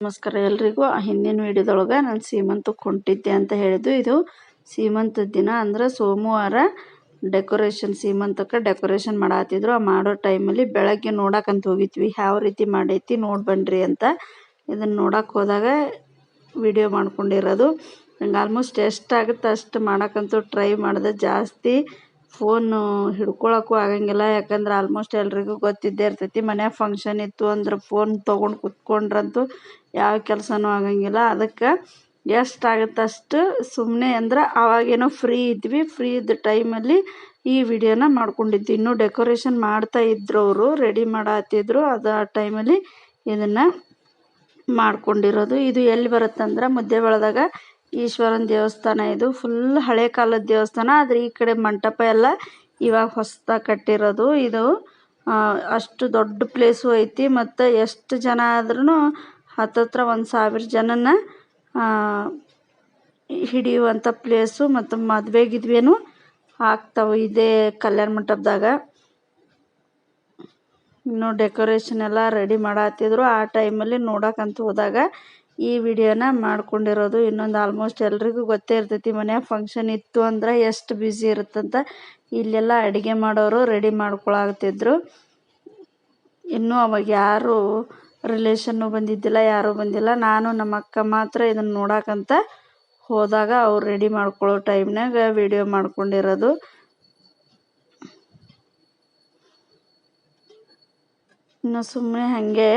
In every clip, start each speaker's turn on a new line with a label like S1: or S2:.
S1: ನಮಸ್ಕಾರ ಎಲ್ರಿಗೂ. ಹಿಂದಿನ ವಿಡಿಯೋದೊಳಗೆ ನಾನು ಸೀಮಂತಕ್ಕೆ ಹೊಂಟಿದ್ದೆ ಅಂತ ಹೇಳಿದ್ದು, ಇದು ಸೀಮಂತ ದಿನ ಅಂದ್ರೆ ಸೋಮವಾರ ಡೆಕೋರೇಷನ್, ಸೀಮಂತಕ್ಕೆ ಡೆಕೋರೇಷನ್ ಮಾಡತ್ತಿದ್ರು ಆ ಮಾಡೋ ಟೈಮಲ್ಲಿ ಬೆಳಗ್ಗೆ ನೋಡಕ್ಕಂತ ಹೋಗಿದ್ವಿ. ಯಾವ ರೀತಿ ಮಾಡೈತಿ ನೋಡಿ ಬನ್ನಿರಿ ಅಂತ ಇದನ್ನು ನೋಡಕ್ಕೆ ಹೋದಾಗ ವಿಡಿಯೋ ಮಾಡ್ಕೊಂಡಿರೋದು. ನಂಗೆ ಆಲ್ಮೋಸ್ಟ್ ಎಷ್ಟಾಗುತ್ತೆ ಅಷ್ಟು ಮಾಡೋಕ್ಕಂತೂ ಟ್ರೈ ಮಾಡಿದೆ. ಜಾಸ್ತಿ ಫೋನು ಹಿಡ್ಕೊಳಕ್ಕೂ ಆಗಂಗಿಲ್ಲ. ಯಾಕಂದ್ರೆ ಆಲ್ಮೋಸ್ಟ್ ಎಲ್ಲರಿಗೂ ಗೊತ್ತಿದ್ದೇ ಇರ್ತೈತಿ, ಮನ್ಯಾಗ ಫಂಕ್ಷನ್ ಇತ್ತು ಅಂದ್ರೆ ಫೋನ್ ತೊಗೊಂಡು ಕುತ್ಕೊಂಡ್ರಂತೂ ಯಾವ ಕೆಲಸನೂ ಆಗಂಗಿಲ್ಲ. ಅದಕ್ಕೆ ಎಷ್ಟಾಗುತ್ತೆ ಅಷ್ಟು ಸುಮ್ಮನೆ ಅಂದ್ರೆ ಆವಾಗೇನೋ ಫ್ರೀ ಇದ್ವಿ ಫ್ರೀ ಇದ್ದ ಟೈಮಲ್ಲಿ ಈ ವಿಡಿಯೋನ ಮಾಡ್ಕೊಂಡಿದ್ವಿ. ಇನ್ನೂ ಡೆಕೋರೇಷನ್ ಮಾಡ್ತಾ ಇದ್ರು ಅವರು ರೆಡಿ ಮಾಡತ್ತಿದ್ರು ಅದು ಆ ಟೈಮಲ್ಲಿ ಇದನ್ನು ಮಾಡ್ಕೊಂಡಿರೋದು. ಇದು ಎಲ್ಲಿ ಬರುತ್ತಂದ್ರೆ ಮುದ್ದೇಬಳದಾಗ ಈಶ್ವರನ ದೇವಸ್ಥಾನ ಇದು. ಫುಲ್ ಹಳೆ ಕಾಲದ ದೇವಸ್ಥಾನ. ಆದ್ರೆ ಈ ಕಡೆ ಮಂಟಪ ಎಲ್ಲ ಇವಾಗ ಹೊಸ್ದಾಗಿ ಕಟ್ಟಿರೋದು ಇದು. ಅಷ್ಟು ದೊಡ್ಡ ಪ್ಲೇಸು ಐತಿ. ಮತ್ತು ಎಷ್ಟು ಜನ ಆದ್ರೂ ಹತ್ತತ್ರ ಒಂದು ಸಾವಿರ ಜನನ ಹಿಡಿಯುವಂಥ ಪ್ಲೇಸು ಮತ್ತು ಮದುವೆ ಗಿದ್ವೇನು ಆಗ್ತಾವೆ ಇದೇ ಕಲ್ಯಾಣ ಮಂಟಪದಾಗ. ಇನ್ನು ಡೆಕೋರೇಷನ್ ಎಲ್ಲ ರೆಡಿ ಮಾಡತ್ತಿದ್ರು ಆ ಟೈಮಲ್ಲಿ ನೋಡಕ್ಕಂತ ಹೋದಾಗ ಈ ವಿಡಿಯೋನ ಮಾಡ್ಕೊಂಡಿರೋದು ಇನ್ನೊಂದು ಆಲ್ಮೋಸ್ಟ್ ಎಲ್ರಿಗೂ ಗೊತ್ತೇ ಇರ್ತೈತಿ ಮನ್ಯಾಗ ಫಂಕ್ಷನ್ ಇತ್ತು ಅಂದ್ರೆ ಎಷ್ಟು ಬ್ಯುಸಿ ಇರುತ್ತಂತ ಇಲ್ಲೆಲ್ಲ ಅಡುಗೆ ಮಾಡೋರು ರೆಡಿ ಮಾಡ್ಕೊಳಾಗ್ತಿದ್ರು ಇನ್ನೂ ಅವಾಗ ಯಾರು ರಿಲೇಷನ್ನು ಬಂದಿದ್ದಿಲ್ಲ, ಯಾರೂ ಬಂದಿಲ್ಲ. ನಾನು ನಮ್ಮ ಅಕ್ಕ ಮಾತ್ರ ಇದನ್ನು ನೋಡಕ್ಕಂತ ಹೋದಾಗ ಅವ್ರು ರೆಡಿ ಮಾಡ್ಕೊಳ್ಳೋ ಟೈಮ್ನಾಗ ವಿಡಿಯೋ ಮಾಡ್ಕೊಂಡಿರೋದು. ಇನ್ನು ಸುಮ್ಮನೆ ಹಾಗೆ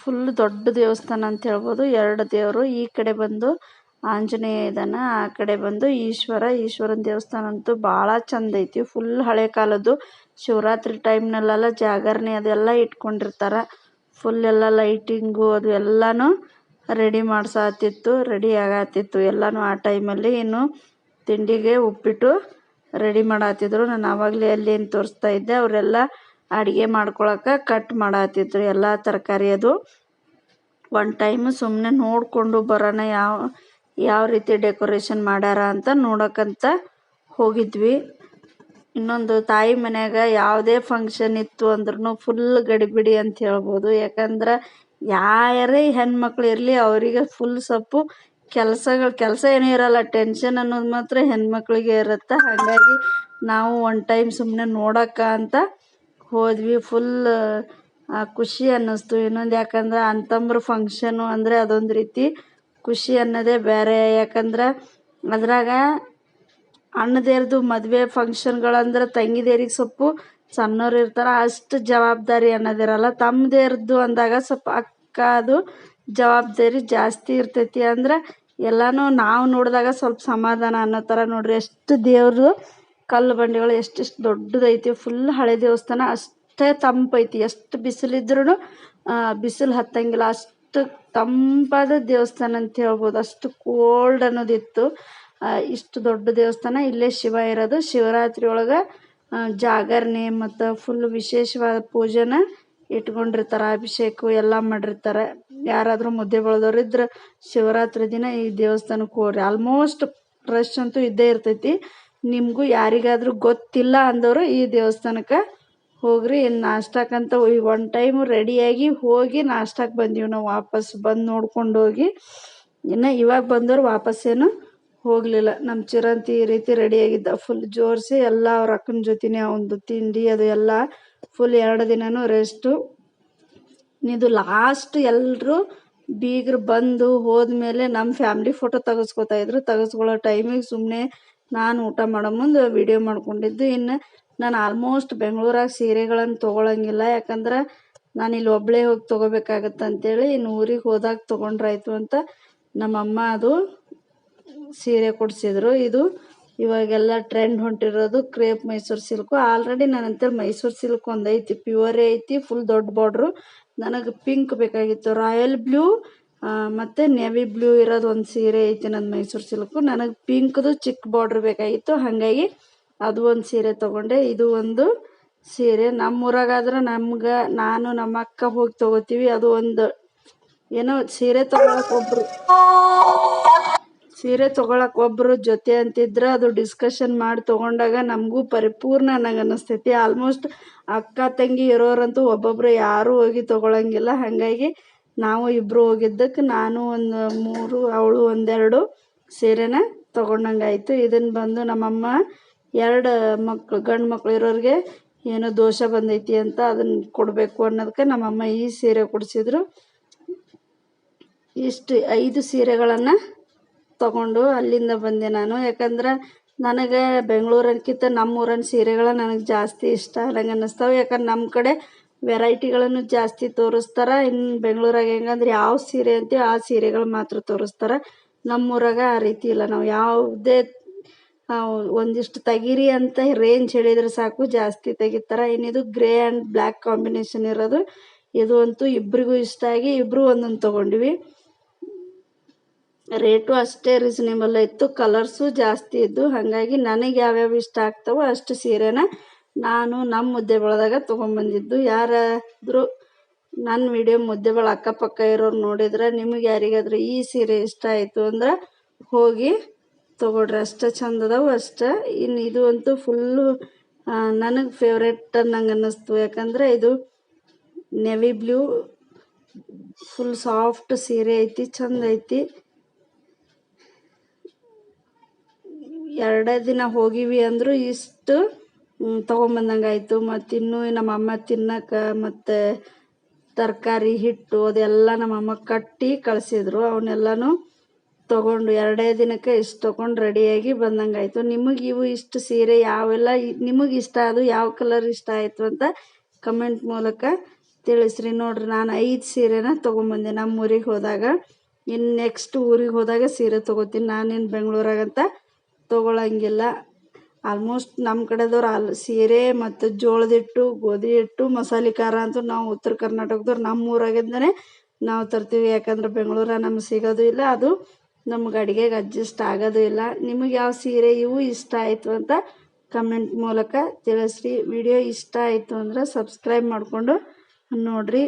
S1: ಫುಲ್ ದೊಡ್ಡ ದೇವಸ್ಥಾನ ಅಂತ ಹೇಳ್ಬೋದು. ಎರಡು ದೇವರು, ಈ ಕಡೆ ಬಂದು ಆಂಜನೇಯ ಇದನ್ನ ಆ ಕಡೆ ಬಂದು ಈಶ್ವರ. ಈಶ್ವರನ ದೇವಸ್ಥಾನ ಅಂತೂ ಭಾಳ ಚಂದ ಐತಿ. ಫುಲ್ ಹಳೆ ಕಾಲದ್ದು ಶಿವರಾತ್ರಿ ಟೈಮ್ನಲ್ಲೆಲ್ಲ ಜಾಗರಣೆ ಅದೆಲ್ಲ ಇಟ್ಕೊಂಡಿರ್ತಾರೆ. ಫುಲ್ ಎಲ್ಲ ಲೈಟಿಂಗು ಅದು ಎಲ್ಲನೂ ರೆಡಿ ಮಾಡ್ಸಾತಿತ್ತು, ರೆಡಿ ಆಗತ್ತಿತ್ತು ಎಲ್ಲನೂ ಆ ಟೈಮಲ್ಲಿ ಇನ್ನು ತಿಂಡಿಗೆ ಉಪ್ಪಿಟ್ಟು ರೆಡಿ ಮಾಡತ್ತಿದ್ರು ನಾನು ಆವಾಗಲೇ ಅಲ್ಲಿ ಏನು ತೋರಿಸ್ತಾ ಇದ್ದೆ, ಅವರೆಲ್ಲ ಅಡುಗೆ ಮಾಡ್ಕೊಳಕ್ಕೆ ಕಟ್ ಮಾಡಾತಿದ್ರು ಎಲ್ಲ ತರಕಾರಿ ಅದು. ಒನ್ ಟೈಮ್ ಸುಮ್ಮನೆ ನೋಡಿಕೊಂಡು ಬರೋಣ ಯಾವ ಯಾವ ರೀತಿ ಡೆಕೋರೇಷನ್ ಮಾಡ್ಯಾರ ಅಂತ ನೋಡೋಕ್ಕಂತ ಹೋಗಿದ್ವಿ. ಇನ್ನೊಂದು ತಾಯಿ ಮನ್ಯಾಗ ಯಾವುದೇ ಫಂಕ್ಷನ್ ಇತ್ತು ಅಂದ್ರೂ ಫುಲ್ ಗಡಿಬಿಡಿ ಅಂತ ಹೇಳ್ಬೋದು. ಯಾಕಂದ್ರೆ ಯಾರೇ ಹೆಣ್ಮಕ್ಳು ಇರಲಿ ಅವರಿಗೆ ಫುಲ್ ಸೊಪ್ಪು, ಕೆಲಸಗಳು, ಕೆಲಸ ಏನೂ ಇರಲ್ಲ. ಟೆನ್ಷನ್ ಅನ್ನೋದು ಮಾತ್ರ ಹೆಣ್ಮಕ್ಳಿಗೆ ಇರುತ್ತೆ. ಹಾಗಾಗಿ ನಾವು ಒನ್ ಟೈಮ್ ಸುಮ್ಮನೆ ನೋಡಕ್ಕ ಅಂತ ಹೋದ್ವಿ ಫುಲ್ ಖುಷಿ ಅನ್ನಿಸ್ತು. ಇನ್ನೊಂದು ಯಾಕಂದ್ರೆ ಅಂತಂಬ್ರ ಫಂಕ್ಷನು ಅಂದರೆ ಅದೊಂದು ರೀತಿ ಖುಷಿ ಅನ್ನೋದೇ ಬೇರೆ. ಯಾಕಂದ್ರೆ ಅದ್ರಾಗ ಅಣ್ಣದೇರ್ದು ಮದುವೆ ಫಂಕ್ಷನ್ಗಳಂದ್ರೆ ತಂಗಿದೇರಿಗೆ ಸ್ವಲ್ಪ ಸಣ್ಣವ್ರು ಇರ್ತಾರೆ, ಅಷ್ಟು ಜವಾಬ್ದಾರಿ ಅನ್ನೋದಿರಲ್ಲ. ತಮ್ಮದೇರ್ದು ಅಂದಾಗ ಸ್ವಲ್ಪ ಅಕ್ಕ ಅದು ಜವಾಬ್ದಾರಿ ಜಾಸ್ತಿ ಇರ್ತೈತಿ. ಅಂದ್ರೆ ಎಲ್ಲನೂ ನಾವು ನೋಡಿದಾಗ ಸ್ವಲ್ಪ ಸಮಾಧಾನ ಅನ್ನೋ ಥರ ನೋಡ್ರಿ. ಎಷ್ಟು ದೇವರು ಕಲ್ಲು ಬಂಡೆಗಳು ಎಷ್ಟೆಷ್ಟು ದೊಡ್ಡದೈತಿ ಫುಲ್ ಹಳೆ ದೇವಸ್ಥಾನ. ಅಷ್ಟೇ ತಂಪೈತಿ. ಎಷ್ಟು ಬಿಸಿಲಿದ್ರೂ ಬಿಸಿಲು ಹತ್ತಂಗಿಲ್ಲ. ಅಷ್ಟು ತಂಪಾದ ದೇವಸ್ಥಾನ ಅಂತ ಹೇಳ್ಬೋದು. ಅಷ್ಟು ಕೋಲ್ಡ್ ಅನ್ನೋದಿತ್ತು. ಇಷ್ಟು ದೊಡ್ಡ ದೇವಸ್ಥಾನ. ಇಲ್ಲೇ ಶಿವ ಇರೋದು. ಶಿವರಾತ್ರಿ ಒಳಗೆ ಜಾಗರಣೆ ಮತ್ತು ಫುಲ್ ವಿಶೇಷವಾದ ಪೂಜೆನ ಇಟ್ಕೊಂಡಿರ್ತಾರೆ. ಅಭಿಷೇಕ ಎಲ್ಲ ಮಾಡಿರ್ತಾರೆ. ಯಾರಾದರೂ ಮುದ್ದೆ ಬೆಳೆದವ್ರು ಇದ್ರೆ ಶಿವರಾತ್ರಿ ದಿನ ಈ ದೇವಸ್ಥಾನಕ್ಕೆ ಹೋಗ್ರಿ. ಆಲ್ಮೋಸ್ಟ್ ರಶ್ ಅಂತೂ ಇದ್ದೇ ಇರ್ತೈತಿ. ನಿಮಗೂ ಯಾರಿಗಾದರೂ ಗೊತ್ತಿಲ್ಲ ಅಂದವರು ಈ ದೇವಸ್ಥಾನಕ್ಕೆ ಹೋಗ್ರಿ ಇನ್ನು ನಾಷ್ಟಕ್ಕಂತ ಒನ್ ಟೈಮು ರೆಡಿಯಾಗಿ ಹೋಗಿ ನಾಷ್ಟಕ್ಕೆ ಬಂದೀವಿ ನಾವು, ವಾಪಸ್ ಬಂದು ನೋಡ್ಕೊಂಡು ಹೋಗಿ. ಇನ್ನು ಇವಾಗ ಬಂದವರು ವಾಪಸ್ಸೇನು ಹೋಗಲಿಲ್ಲ. ನಮ್ಮ ಚಿರಂತಿ ಈ ರೀತಿ ರೆಡಿಯಾಗಿದ್ದ ಫುಲ್ ಜೋರಿಸಿ ಎಲ್ಲ ಅವ್ರ ಅಕ್ಕನ ಜೊತೆನೇ ಒಂದು ತಿಂಡಿ ಅದು ಎಲ್ಲ ಫುಲ್ ಎರಡು ದಿನವೂ ರೆಸ್ಟು ಇದು ಲಾಸ್ಟ್ ಎಲ್ಲರೂ ಬೀಗರು ಬಂದು ಹೋದ್ಮೇಲೆ ನಮ್ಮ ಫ್ಯಾಮ್ಲಿ ಫೋಟೋ ತೆಗೆಸ್ಕೊತಾ ಇದ್ರು. ತೆಗೆಸ್ಕೊಳ್ಳೋ ಟೈಮಿಗೆ ಸುಮ್ಮನೆ ನಾನು ಊಟ ಮಾಡೋ ಮುಂದೆ ವಿಡಿಯೋ ಮಾಡ್ಕೊಂಡಿದ್ದು. ಇನ್ನು ನಾನು ಆಲ್ಮೋಸ್ಟ್ ಬೆಂಗಳೂರಾಗ ಸೀರೆಗಳನ್ನು ತೊಗೊಳಂಗಿಲ್ಲ. ಯಾಕಂದ್ರೆ ನಾನು ಇಲ್ಲಿ ಒಬ್ಬಳೇ ಹೋಗಿ ತೊಗೋಬೇಕಾಗತ್ತೆ ಅಂತೇಳಿ ಇನ್ನು ಊರಿಗೆ ಹೋದಾಗ ತೊಗೊಂಡ್ರಾಯ್ತು ಅಂತ ನಮ್ಮಮ್ಮ ಅದು ಸೀರೆ ಕೊಡಿಸಿದ್ರು. ಇದು ಇವಾಗೆಲ್ಲ ಟ್ರೆಂಡ್ ಹೊಂಟಿರೋದು ಕ್ರೇಪ್ ಮೈಸೂರು ಸಿಲ್ಕು ಆಲ್ರೆಡಿ ನನ್ನ ಅಂತೇಳಿ ಮೈಸೂರು ಸಿಲ್ಕ್ ಒಂದು ಐತಿ. ಪ್ಯೂರೇ ಐತಿ ಫುಲ್ ದೊಡ್ಡ ಬಾರ್ಡ್ರು ನನಗೆ ಪಿಂಕ್ ಬೇಕಾಗಿತ್ತು. ರಾಯಲ್ ಬ್ಲೂ ಮತ್ತು ನೆವಿ ಬ್ಲೂ ಇರೋದು ಒಂದು ಸೀರೆ ಐತಿ ನನ್ನ ಮೈಸೂರು ಸಿಲ್ಕು ನನಗೆ ಪಿಂಕ್ದು ಚಿಕ್ಕ ಬಾರ್ಡ್ರ್ ಬೇಕಾಗಿತ್ತು. ಹಾಗಾಗಿ ಅದು ಒಂದು ಸೀರೆ ತೊಗೊಂಡೆ. ಇದು ಒಂದು ಸೀರೆ. ನಮ್ಮ ಊರಾಗಾದ್ರೆ ನಮ್ಗೆ, ನಾನು ನಮ್ಮ ಅಕ್ಕ ಹೋಗಿ ತೊಗೋತೀವಿ. ಅದು ಒಂದು ಏನೋ ಸೀರೆ ತೊಗೊಳಕ್ಕೆ ಒಬ್ಬರು ಸೀರೆ ತೊಗೊಳಕ್ಕೆ ಒಬ್ಬರು ಜೊತೆ ಅಂತಿದ್ರೆ ಅದು ಡಿಸ್ಕಷನ್ ಮಾಡಿ ತೊಗೊಂಡಾಗ ನಮಗೂ ಪರಿಪೂರ್ಣ ನನಗೆ ಅನ್ನಿಸ್ತೈತಿ ಆಲ್ಮೋಸ್ಟ್ ಅಕ್ಕ ತಂಗಿ ಇರೋರಂತೂ ಒಬ್ಬೊಬ್ಬರು ಯಾರೂ ಹೋಗಿ ತೊಗೊಳಂಗಿಲ್ಲ. ಹಾಗಾಗಿ ನಾವು ಇಬ್ಬರು ಹೋಗಿದ್ದಕ್ಕೆ ನಾನು ಒಂದು ಮೂರು, ಅವಳು ಒಂದೆರಡು ಸೀರೆನ ತೊಗೊಂಡಂಗಾಯಿತು. ಇದನ್ನು ಬಂದು ನಮ್ಮಮ್ಮ ಎರಡು ಮಕ್ಕಳು ಗಂಡು ಮಕ್ಕಳು ಇರೋರಿಗೆ ಏನೋ ದೋಷ ಬಂದೈತಿ ಅಂತ ಅದನ್ನು ಕೊಡಬೇಕು ಅನ್ನೋದಕ್ಕೆ ನಮ್ಮಮ್ಮ ಈ ಸೀರೆ ಕೊಡಿಸಿದ್ರು. ಇಷ್ಟು ಐದು ಸೀರೆಗಳನ್ನು ತಗೊಂಡು ಅಲ್ಲಿಂದ ಬಂದೆ ನಾನು. ಯಾಕಂದ್ರೆ ನನಗೆ ಬೆಂಗಳೂರನ್ಕಿಂತ ನಮ್ಮೂರಿನ ಸೀರೆಗಳು ನನಗೆ ಜಾಸ್ತಿ ಇಷ್ಟ. ಅನ್ನಂಗೆ ಅನ್ನಿಸ್ತಾವೆ. ಯಾಕಂದ್ರೆ ನಮ್ಮ ಕಡೆ ವೆರೈಟಿಗಳನ್ನು ಜಾಸ್ತಿ ತೋರಿಸ್ತಾರೆ. ಇನ್ನು ಬೆಂಗಳೂರಾಗ ಹೆಂಗಂದ್ರೆ ಯಾವ ಸೀರೆ ಅಂತೀವಿ ಆ ಸೀರೆಗಳು ಮಾತ್ರ ತೋರಿಸ್ತಾರೆ. ನಮ್ಮೂರಾಗ ಆ ರೀತಿ ಇಲ್ಲ. ನಾವು ಯಾವುದೇ ಒಂದಿಷ್ಟು ತೆಗೀರಿ ಅಂತ ರೇಂಜ್ ಹೇಳಿದ್ರೆ ಸಾಕು, ಜಾಸ್ತಿ ತೆಗಿತಾರೆ. ಇನ್ನಿದು ಗ್ರೇ ಆ್ಯಂಡ್ ಬ್ಲ್ಯಾಕ್ ಕಾಂಬಿನೇಷನ್ ಇರೋದು. ಇದು ಅಂತೂ ಇಬ್ಬರಿಗೂ ಇಷ್ಟ ಆಗಿ ಇಬ್ಬರು ಒಂದೊಂದು ತೊಗೊಂಡ್ವಿ. ರೇಟು ಅಷ್ಟೇ ರೀಸನೇಬಲ್ ಇತ್ತು. ಕಲರ್ಸು ಜಾಸ್ತಿ ಇದ್ದು. ಹಾಗಾಗಿ ನನಗೆ ಯಾವ್ಯಾವ ಇಷ್ಟ ಆಗ್ತಾವೋ ಅಷ್ಟು ಸೀರೆನ ನಾನು ನಮ್ಮ ಮುದ್ದೆ ಬಳದಾಗ ತೊಗೊಂಬಂದಿದ್ದು. ಯಾರಾದರೂ ನನ್ನ ವಿಡಿಯೋ ಮುದ್ದೆ ಬಳ ಅಕ್ಕಪಕ್ಕ ಇರೋರು ನೋಡಿದ್ರೆ ನಿಮಗೆ ಯಾರಿಗಾದ್ರೂ ಈ ಸೀರೆ ಇಷ್ಟ ಆಯಿತು ಅಂದ್ರೆ ಹೋಗಿ ತೊಗೊಳ್ರಿ. ಅಷ್ಟೇ ಚಂದ ಅಷ್ಟೇ ಇನ್ನು ಇದು ಅಂತೂ ಫುಲ್ಲು ನನಗೆ ಫೇವ್ರೇಟ್ ಅನ್ನಂಗೆ ಅನ್ನಿಸ್ತು. ಯಾಕಂದರೆ ಇದು ನೆವಿ ಬ್ಲೂ ಫುಲ್ ಸಾಫ್ಟ್ ಸೀರೆ ಐತಿ, ಚಂದ ಐತಿ. ಎರಡೇ ದಿನ ಹೋಗಿವಿ ಅಂದರೂ ಇಷ್ಟು ತೊಗೊಂಬಂದಂಗೆ ಆಯಿತು ಮತ್ತು ಇನ್ನೂ ನಮ್ಮ ಅಮ್ಮ ತಿನ್ನಕ್ಕೆ ಮತ್ತು ತರಕಾರಿ, ಹಿಟ್ಟು ಅದೆಲ್ಲ ನಮ್ಮ ಅಮ್ಮ ಕಟ್ಟಿ ಕಳಿಸಿದ್ರು. ಅವನ್ನೆಲ್ಲನೂ ತೊಗೊಂಡು ಎರಡೇ ದಿನಕ್ಕೆ ಇಷ್ಟು ತೊಗೊಂಡು ರೆಡಿಯಾಗಿ ಬಂದಂಗಾಯಿತು. ನಿಮಗೆ ಇವು ಇಷ್ಟು ಸೀರೆ ಯಾವೆಲ್ಲ ನಿಮಗೆ ಇಷ್ಟ, ಅದು ಯಾವ ಕಲರ್ ಇಷ್ಟ ಆಯಿತು ಅಂತ ಕಮೆಂಟ್ ಮೂಲಕ ತಿಳಿಸ್ರಿ. ನೋಡ್ರಿ, ನಾನು ಐದು ಸೀರೆನ ತೊಗೊಂಬಂದೆ ನಮ್ಮ ಊರಿಗೆ ಹೋದಾಗ. ಇನ್ನು ನೆಕ್ಸ್ಟ್ ಊರಿಗೆ ಹೋದಾಗ ಸೀರೆ ತೊಗೋತೀನಿ. ನಾನೇನು ಬೆಂಗಳೂರಾಗಂತ ತೊಗೊಳಂಗಿಲ್ಲ. ಆಲ್ಮೋಸ್ಟ್ ನಮ್ಮ ಕಡೆದವ್ರು ಆಲ್ ಸೀರೆ ಮತ್ತು ಜೋಳದ ಹಿಟ್ಟು, ಗೋಧಿ ಹಿಟ್ಟು, ಮಸಾಲೆ ಖಾರ ಅಂತೂ ನಾವು ಉತ್ತರ ಕರ್ನಾಟಕದವ್ರು ನಮ್ಮ ಊರಾಗಿಂದನೇ ನಾವು ತರ್ತೀವಿ. ಯಾಕಂದ್ರೆ ಬೆಂಗಳೂರ ನಮ್ಗೆ ಸಿಗೋದು ಇಲ್ಲ. ಅದು ನಮ್ಗೆ ಅಡುಗೆಗೆ ಅಡ್ಜಸ್ಟ್ ಆಗೋದು ಇಲ್ಲ. ನಿಮಗೆ ಯಾವ ಸೀರೆ ಇವು ಇಷ್ಟ ಆಯಿತು ಅಂತ ಕಮೆಂಟ್ ಮೂಲಕ ತಿಳಿಸ್ರಿ. ವಿಡಿಯೋ ಇಷ್ಟ ಆಯಿತು ಅಂದ್ರೆ ಸಬ್ಸ್ಕ್ರೈಬ್ ಮಾಡಿಕೊಂಡು ನೋಡಿರಿ.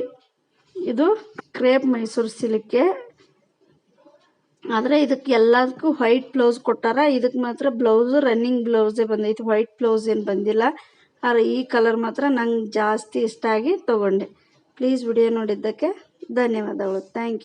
S1: ಇದು ಕ್ರೇಪ್ ಮೈಸೂರು ಸಿಲ್ಕೆ. ಆದರೆ ಇದಕ್ಕೆ ಎಲ್ಲದಕ್ಕೂ ವೈಟ್ ಬ್ಲೌಸ್ ಕೊಟ್ಟಾರ. ಇದಕ್ಕೆ ಮಾತ್ರ ಬ್ಲೌಸು ರನ್ನಿಂಗ್ ಬ್ಲೌಸೇ ಬಂದೈತೆ. ವೈಟ್ ಬ್ಲೌಸ್ ಏನು ಬಂದಿಲ್ಲ. ಆದರೆ ಈ ಕಲರ್ ಮಾತ್ರ ನಂಗೆ ಜಾಸ್ತಿ ಇಷ್ಟ ಆಗಿ ತೊಗೊಂಡೆ. ಪ್ಲೀಸ್ ವಿಡಿಯೋ ನೋಡಿದ್ದಕ್ಕೆ ಧನ್ಯವಾದಗಳು. Thank you